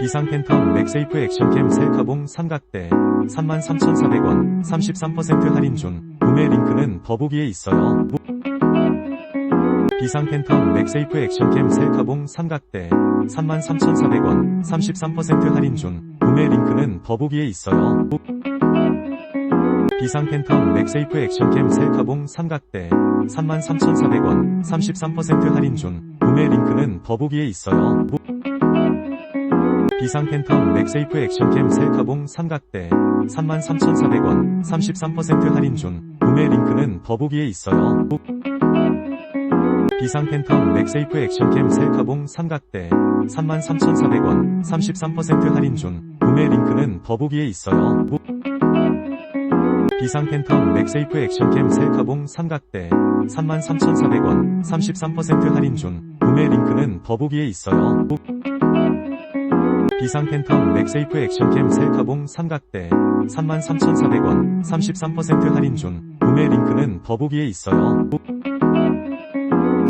비상 팬텀 맥세이프 액션캠 셀카봉 삼각대 33,400원 33% 할인 중 구매 링크는 더보기에 있어요. 비상 팬텀 맥세이프 액션캠 셀카봉 삼각대 33,400원 33% 할인 중 구매 링크는 더보기에 있어요. 비상 팬텀 맥세이프 액션캠 셀카봉 삼각대 33,400원 33% 할인 중 구매 링크는 더보기에 있어요. 비상 팬텀 맥세이프 액션캠 셀카봉 삼각대 33,400원 33% 할인 중 구매 링크는 더보기에 있어요. 비상 팬텀 맥세이프 액션캠 셀카봉 삼각대 33,400원 33% 할인 중 구매 링크는 더보기에 있어요. 비상 팬텀 맥세이프 액션캠 셀카봉 삼각대 33,400원 33% 할인 중 구매 링크는 더보기에 있어요. 비상 팬텀 맥세이프 액션캠 셀카봉 삼각대 33,400원 33% 할인 중 구매 링크는 더보기에 있어요.